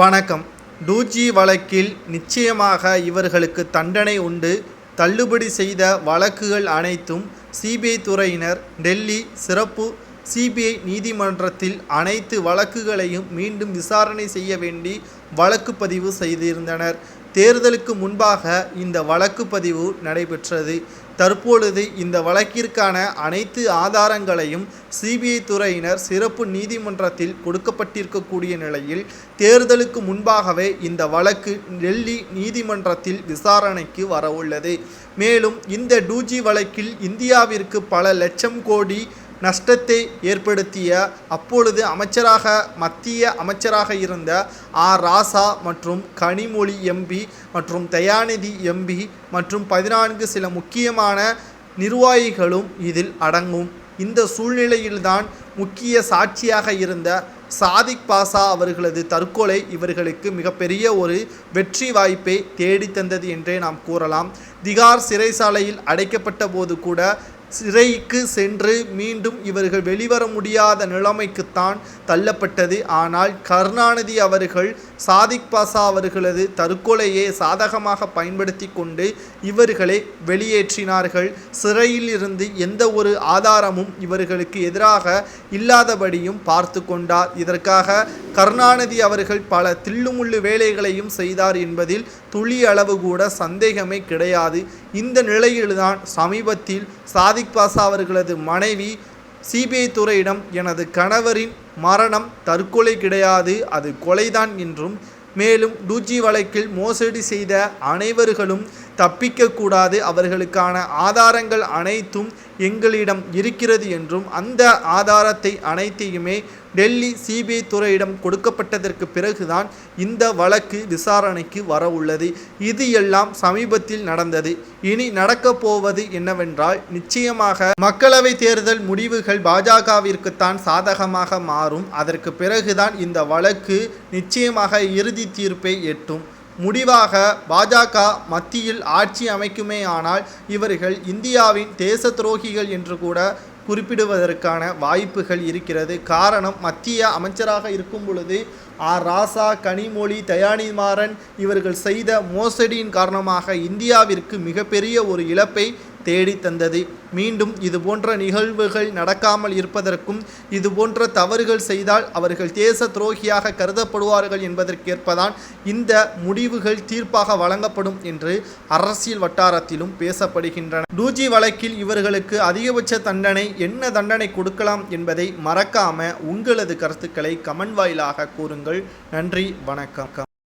வணக்கம். டூஜி வழக்கில் நிச்சயமாக இவர்களுக்கு தண்டனை உண்டு. தள்ளுபடி செய்த வழக்குகள் அனைத்தும் சிபிஐ துறையினர் டெல்லி சிறப்பு சிபிஐ நீதிமன்றத்தில் அனைத்து வழக்குகளையும் மீண்டும் விசாரணை செய்ய வேண்டி வழக்கு பதிவு செய்திருந்தனர். தேர்தலுக்கு முன்பாக இந்த வழக்கு பதிவு நடைபெற்றது. தற்பொழுது இந்த வழக்கிற்கான அனைத்து ஆதாரங்களையும் சிபிஐ துறையினர் சிறப்பு நீதிமன்றத்தில் கொடுக்கப்பட்டிருக்கக்கூடிய நிலையில் தேர்தலுக்கு முன்பாகவே இந்த வழக்கு டெல்லி நீதிமன்றத்தில் விசாரணைக்கு வரவுள்ளது. மேலும் இந்த டூஜி வழக்கில் இந்தியாவிற்கு பல லட்சம் கோடி நஷ்டத்தை ஏற்படுத்திய அப்பொழுது அமைச்சராக மத்திய அமைச்சராக இருந்த ஆர் ராசா மற்றும் கனிமொழி எம்பி மற்றும் தயாநிதி எம்பி மற்றும் பதினான்கு சில முக்கியமான நிர்வாகிகளும் இதில் அடங்கும். இந்த சூழ்நிலையில்தான் முக்கிய சாட்சியாக இருந்த சாதிக் பாசா அவர்களது தற்கொலை இவர்களுக்கு மிகப்பெரிய ஒரு வெற்றி வாய்ப்பை தேடித்தந்தது என்றே நாம் கூறலாம். திகார் சிறைசாலையில் அடைக்கப்பட்ட போது கூட சிறைக்கு சென்று மீண்டும் இவர்கள் வெளிவர முடியாத நிலைமைக்குத்தான் தள்ளப்பட்டது. ஆனால் கருணாநிதி அவர்கள் சாதிக் பாசா அவர்களது தற்கொலையை சாதகமாக பயன்படுத்தி கொண்டு இவர்களை வெளியேற்றினார்கள். சிறையில் இருந்து எந்த ஒரு ஆதாரமும் இவர்களுக்கு எதிராக இல்லாதபடியும் பார்த்து கொண்டார். இதற்காக கருணாநிதி அவர்கள் பல தில்லுமுள்ளு வேலைகளையும் செய்தார் என்பதில் துளி அளவு கூட சந்தேகமே கிடையாது. இந்த நிலையில்தான் சமீபத்தில் சாதி சாதிக் பாசா அவர்களது மனைவி சிபிஐ துறையிடம் எனது கணவரின் மரணம் தற்கொலை கிடையாது அது கொலைதான் என்றும் மேலும் டூஜி வழக்கில் மோசடி செய்த அனைவர்களும் தப்பிக்கக்கூடாது அவர்களுக்கான ஆதாரங்கள் அனைத்தும் எங்களிடம் இருக்கிறது என்றும் அந்த ஆதாரத்தை அனைத்தையுமே டெல்லி சிபிஐ துறையிடம் கொடுக்கப்பட்டதற்கு பிறகுதான் இந்த வழக்கு விசாரணைக்கு வர உள்ளது இது எல்லாம் சமீபத்தில் நடந்தது. இனி நடக்கப் போவது என்னவென்றால் நிச்சயமாக மக்களவை தேர்தல் முடிவுகள் பாஜகவிற்குத்தான் சாதகமாக மாறும். அதற்கு பிறகுதான் இந்த வழக்கு நிச்சயமாக இறுதி தீர்ப்பை எட்டும். முடிவாக பாஜக மத்தியில் ஆட்சி அமைக்குமே ஆனால் இவர்கள் இந்தியாவின் தேச துரோகிகள் என்று கூட குறிப்பிடுவதற்கான வாய்ப்புகள் இருக்கிறது. காரணம் மத்திய அமைச்சராக இருக்கும் பொழுது ஆர் ராசா கனிமொழி தயானிமாறன் இவர்கள் செய்த மோசடியின் காரணமாக இந்தியாவிற்கு மிகப்பெரிய ஒரு இழப்பை தேடி தந்தது. மீண்டும் இது போன்ற நிகழ்வுகள் நடக்காமல் இருப்பதற்கும் இது போன்ற தவறுகள் செய்தால் அவர்கள் தேச துரோகியாக கருதப்படுவார்கள் என்பதற்கேற்பதான் இந்த முடிவுகள் தீர்ப்பாக வழங்கப்படும் என்று அரசியல் வட்டாரத்திலும் பேசப்படுகின்றன. டூஜி வழக்கில் இவர்களுக்கு அதிகபட்ச தண்டனை என்ன தண்டனை கொடுக்கலாம் என்பதை மறக்காம உங்களது கருத்துக்களை கமெண்ட் வாயிலாக கூறுங்கள். நன்றி வணக்கம்.